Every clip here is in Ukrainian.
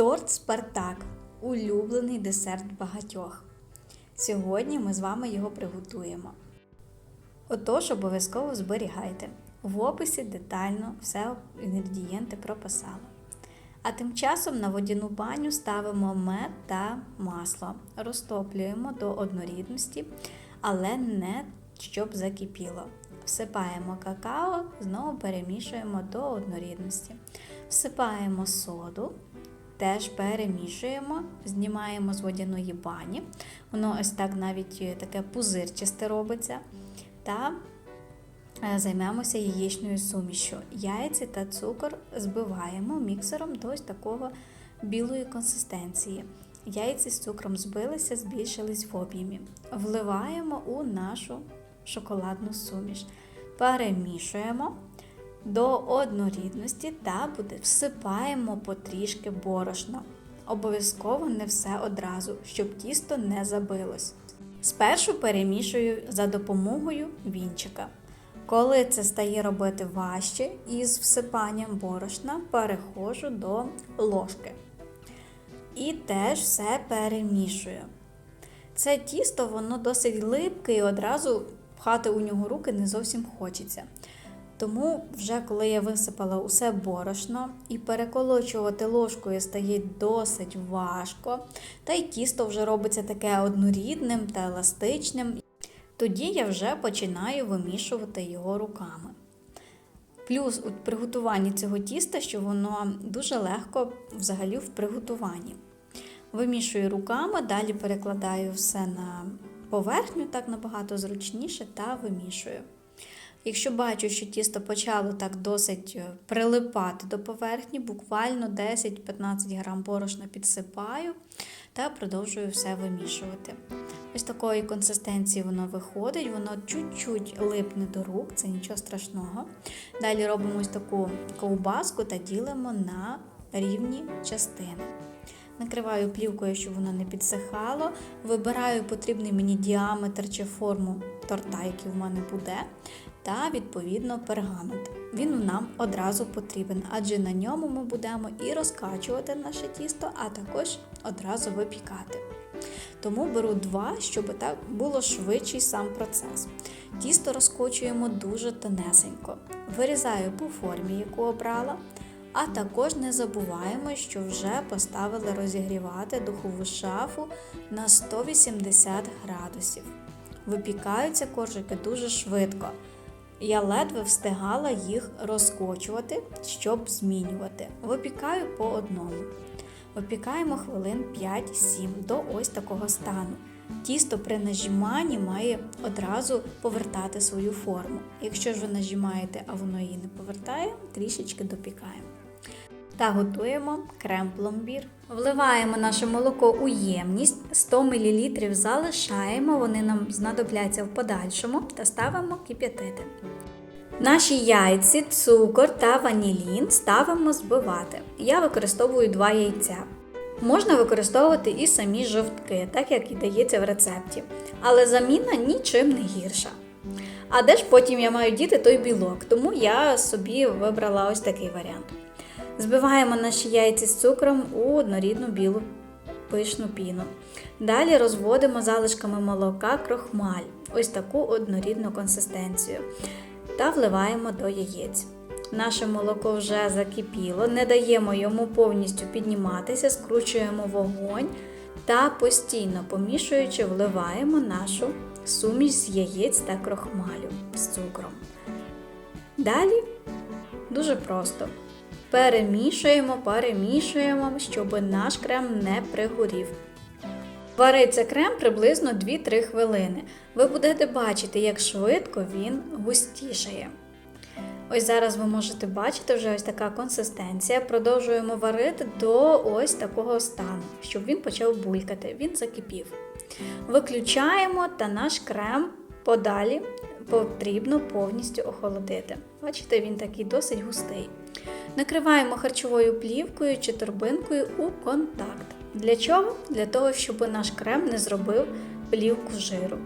Торт Спартак улюблений десерт багатьох. Сьогодні ми з вами його приготуємо. Отож, обов'язково зберігайте. В описі детально все інгредієнти прописала. А тим часом на водяну баню ставимо мед та масло. Розтоплюємо до однорідності, але не щоб закипіло. Всипаємо какао, знову перемішуємо до однорідності. Всипаємо соду, теж перемішуємо, знімаємо з водяної бані. Воно ось так навіть е, таке пузирчасте робиться. Та е, займемося яєчною сумішю. Яйці та цукор збиваємо міксером до ось такого білої консистенції. Яйці з цукром збилися, збільшились в об'ємі. Вливаємо у нашу шоколадну суміш. Перемішуємо до однорідності та буде всипаємо потрішки борошна. Обов'язково не все одразу, щоб тісто не забилось. Спершу перемішую за допомогою вінчика. Коли це стає робити важче із всипанням борошна, переходжу до ложки. І теж все перемішую. Це тісто воно досить липке і одразу пхати у нього руки не зовсім хочеться. Тому, вже коли я висипала усе борошно і переколочувати ложкою стає досить важко, та й тісто вже робиться таке однорідним та еластичним, тоді я вже починаю вимішувати його руками. Плюс у приготуванні цього тіста, що воно дуже легко взагалі в приготуванні. Вимішую руками, далі перекладаю все на поверхню, так набагато зручніше, та вимішую. Якщо бачу, що тісто почало так досить е, прилипати до поверхні, буквально 10-15 грам борошна підсипаю та продовжую все вимішувати. Ось такої консистенції воно виходить, воно чуть-чуть липне до рук, це нічого страшного. Далі робимо ось таку ковбаску та ділимо на рівні частини. Накриваю плівкою, щоб воно не підсихало. Вибираю потрібний мені діаметр чи форму торта, який в мене буде, та відповідно пергамент. Він нам одразу потрібен, адже на ньому ми будемо і розкачувати наше тісто, а також одразу випікати. Тому беру два, щоб так було швидший сам процес. Тісто розкочуємо дуже тонесенько. Вирізаю по формі, яку обрала. А також не забуваємо, що вже поставили розігрівати духову шафу на 180 градусів. Випікаються коржики дуже швидко. Я ледве встигала їх розкочувати, щоб змінювати. Випікаю по одному. Випікаємо хвилин 5-7 до ось такого стану. Тісто при нажиманні має одразу повертати свою форму. Якщо ж ви нажимаєте, а воно її не повертає, трішечки допікаємо. Та готуємо крем-пломбір. Вливаємо наше молоко у ємність, 100 мл залишаємо, вони нам знадобляться в подальшому та ставимо кип'ятити. Наші яйці, цукор та ванілін ставимо збивати. Я використовую два яйця. Можна використовувати і самі жовтки, так як і дається в рецепті, але заміна нічим не гірша. А де ж потім я маю діти той білок, тому я собі вибрала ось такий варіант. Збиваємо наші яйці з цукром у однорідну білу пишну піну. Далі розводимо залишками молока крохмаль, ось таку однорідну консистенцію. Та вливаємо до яєць. Наше молоко вже закипіло, не даємо йому повністю підніматися, скручуємо вогонь та постійно помішуючи, вливаємо нашу суміш з яєць та крохмалю з цукром. Далі дуже просто. Перемішуємо, перемішуємо, щоб наш крем не пригорів. Вариться крем приблизно 2-3 хвилини. Ви будете бачити, як швидко він густішає. Ось зараз ви можете бачити вже ось така консистенція. Продовжуємо варити до ось такого стану, щоб він почав булькати, він закипів. Виключаємо та наш крем подалі потрібно повністю охолодити. Бачите, він такий досить густий. Накриваємо харчовою плівкою чи торбинкою у контакт. Для чого? Для того, щоб наш крем не зробив плівку жиру.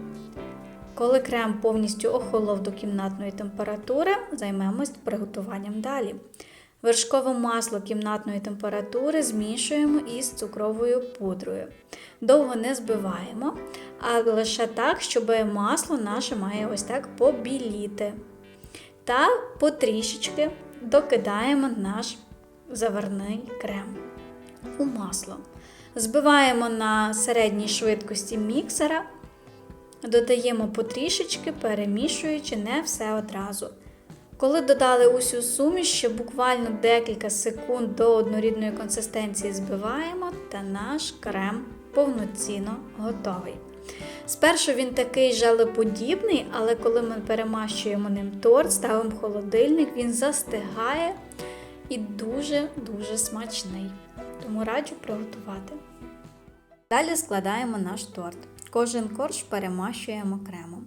Коли крем повністю охолов до кімнатної температури, займемось приготуванням далі. Вершкове масло кімнатної температури змішуємо із цукровою пудрою. Довго не збиваємо, а лише так, щоб масло наше має ось так побіліти. Та потрішечки докидаємо наш заварний крем у масло. Збиваємо на середній швидкості міксера, додаємо потрішечки, перемішуючи не все одразу. Коли додали усю суміш, ще буквально декілька секунд до однорідної консистенції збиваємо, та наш крем повноцінно готовий. Спершу він такий желеподібний, але коли ми перемащуємо ним торт, ставимо в холодильник, він застигає і дуже-дуже смачний. Тому раджу приготувати. Далі складаємо наш торт. Кожен корж перемащуємо кремом.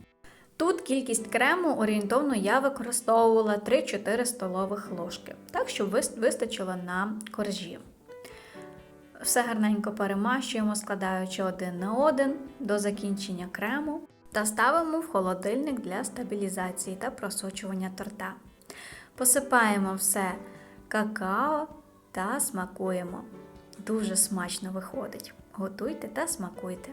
Тут кількість крему орієнтовно я використовувала 3-4 столових ложки, так щоб вистачило на коржі. Все гарненько перемащуємо, складаючи один на один до закінчення крему та ставимо в холодильник для стабілізації та просочування торта. Посипаємо все какао та смакуємо. Дуже смачно виходить. Готуйте та смакуйте.